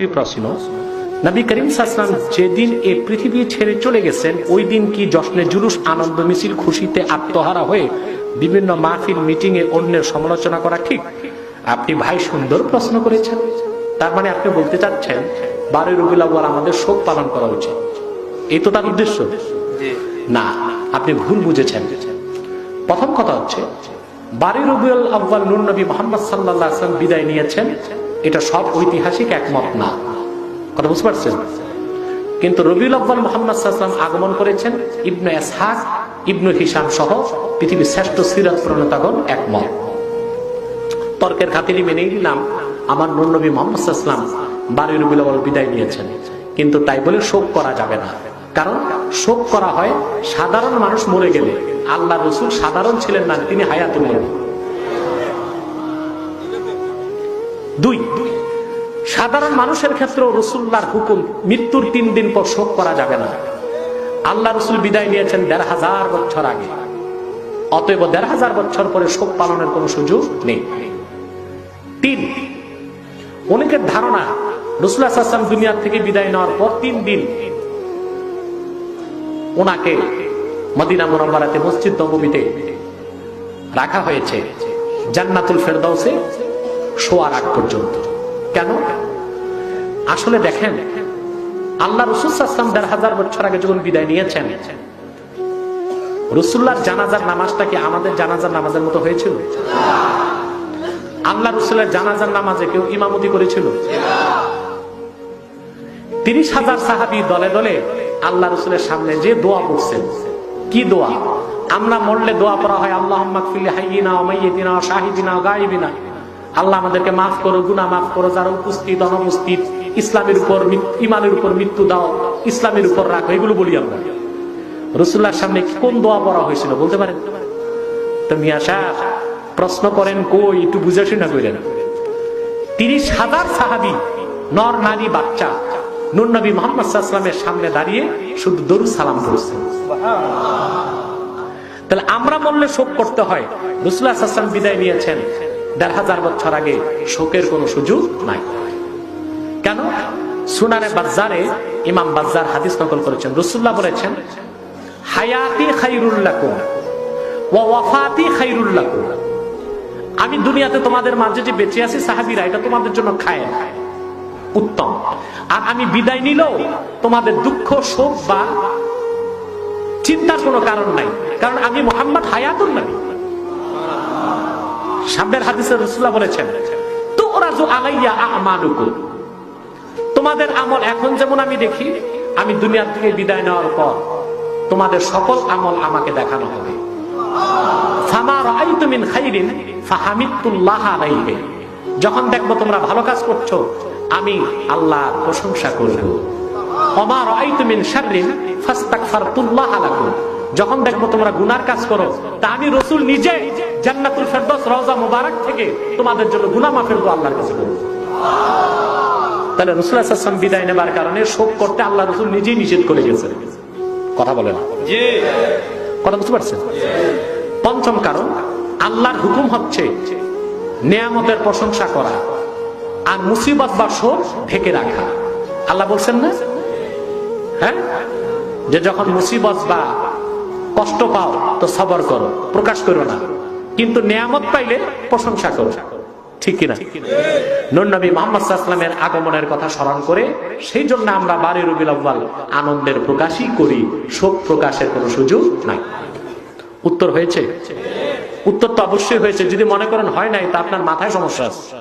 প্রশ্ন। নবী করিম সাসলাম যেদিন এই পৃথিবী ছেড়ে চলে গেছেন ওই দিন কি জশ্নে জুলুস আনন্দ মিছিল খুশিতে আত্মহারা হয়ে বিভিন্ন মাহফিল মিটিং এ অন্যের সমালোচনা করা ঠিক? আপনি ভাই সুন্দর প্রশ্ন করেছেন। তার মানে আপনি বলতে চাচ্ছেন বারোই রবিউল আমাদের শোক পালন করা উচিত। এই তো তার উদ্দেশ্য। না আপনি ভুল বুঝেছেন। প্রথম কথা হচ্ছে বারোই রবিউল আব্বাল নুর নবী মোহাম্মদ সাল্লাহ বিদায় নিয়েছেন। এটা সব ঐতিহাসিক একমত না। কথা বুঝতে পারছেন? কিন্তু রবিউল আব্বাল মোহাম্মদ আগমন করেছেন ইবনু এসহাক ইবনু হিসাম সহ পৃথিবীর শ্রেষ্ঠ সিরাত প্রণেতাগণ একমত। তর্কের খাতিরে মেনেই নিলাম, আমার নবী মোহাম্মদ সাল্লাম বারোই রবিউল আউ্বাল বিদায় নিয়েছেন। কিন্তু তাই বলে শোক করা যাবে না। কারণ শোক করা হয় সাধারণ মানুষ মরে গেলে। আল্লাহ রসুল সাধারণ ছিলেন না, তিনি হায়াতুল নবী দুই, সাধারণ মানুষের ক্ষেত্রেও রসুল্লাহর হুকুম মৃত্যুর তিন দিন পর শোক করা যাবে না। আল্লাহ রসুল বিদায় নিয়েছেন দেড় হাজার বছর আগে। অতএব দেড় হাজার বছর পরে শোক পালনের কোনো সুযোগ নেই। তিন, অনেকের ধারণা রসুল্লাহ আসলাম দুনিয়া থেকে বিদায় নেওয়ার পর তিন দিন ওনাকে মদিনা মোনাম্বারাতে মসজিদ নবমীতে রাখা হয়েছে। জান্নাতুল ফেরদাউসে শোয়ার আগ পর্যন্ত। কেন? আসলে দেখেন, আল্লাহ রসুলাম দেড় হাজার বছর আগে যখন বিদায় নিয়েছেন রসুল্লার জানাজার নামাজটা কি আমাদের জানাজার নামাজের মতো হয়েছিল? আল্লাহ রসুল্লার জানাজার নামাজে কেউ ইমামতি করেছিল? তিরিশ হাজার সাহাবি দলে দলে আল্লাহ রসুলের সামনে যে দোয়া পড়ছেন কি দোয়া? আমরা মরলে দোয়া পড়া হয় আল্লাহ মাইয়িনা শাহিদিনা গাইবিনা আল্লাহ আমাদেরকে মাফ করো গুনা মাফ করো, যারা উপস্থিত, অনুপস্থিত, ইসলামের উপর ইমানের উপর মৃত্যু দাও, ইসলামের উপর রাখো, এগুলো বলি আমরা। রসুল্লাহর সামনে কোন দোয়া পড়া হয়েছিল, বলতে পারেন? তো মিয়া প্রশ্ন করেন কই, একটু বুঝে শুনা করেন তিরিশ হাজার সাহাবি, নর নারী বাচ্চা নুর নবী মোহাম্মদ সাল্লামের সামনে দাঁড়িয়ে শুধু দরু সালাম করছেন তাহলে আমরা বললে শোক করতে হয় রসুল্লাহ বিদায় নিয়েছেন। দেড় হাজার বছর আগে শোকের কোনো সুযোগ নাই। কেন? সুনানে বাজারে ইমাম বাজার হাদিস নকল করেছেন। রসুল্লাহ বলেছেন, হায়াতি ওয়াফাতি আমি দুনিয়াতে তোমাদের মাঝে যে বেঁচে আছি সাহাবিরা, এটা তোমাদের জন্য খায় উত্তম। আর আমি বিদায় নিলেও তোমাদের দুঃখ, শোক বা চিন্তার কোনো কারণ নাই। কারণ আমি মোহাম্মদ হায়াতুল নবী। সামনের হাদিসে রসুল্লাহ বলেছেন তোমাদের আমল এখন যেমন আমি দেখি, আমি দুনিয়ার থেকে বিদায় নেওয়ার পর তোমাদের সকল আমল আমাকে দেখানো হবে। যখন দেখব তোমরা ভালো কাজ করছ, আমি আল্লাহ প্রশংসা করব। অমার আইতুমিন লাকুম। যখন দেখব তোমরা গুনার কাজ করো তা আমি রসুল নিজে জান্নাতুল ফেরদৌস রওজা মুবারক থেকে তোমাদের জন্য গুনাহ মাফের দোয়া আল্লাহর কাছে করব। তাহলে রসুল আসলাম বিদায় নেবার কারণে শোক করতে আল্লাহ রসুল নিজেই নিষেধ করে গেছে কথা বলে না? কথা বুঝতে পারছেন? পঞ্চম কারণ আল্লাহর হুকুম হচ্ছে নিয়ামতের প্রশংসা করা আর মুসিবত বা শোক ঢেকে রাখা। আল্লাহ বলছেন না? হ্যাঁ? যে যখন মুসিবত বা কষ্ট পাও, তো সবর করো, প্রকাশ করো না। কিন্তু নিয়ামত পাইলে প্রশংসা করো। ঠিক কিনা? নবী মোহাম্মদ সাল্লামের আগমনের কথা স্মরণ করে সেই জন্য আমরা বারে রবিল আব্বাল আনন্দের প্রকাশই করি, শোক প্রকাশের কোনো সুযোগ নাই। উত্তর হয়েছে? উত্তর তো অবশ্যই হয়েছে। যদি মনে করেন হয় নাই, তা আপনার মাথায় সমস্যা আছে।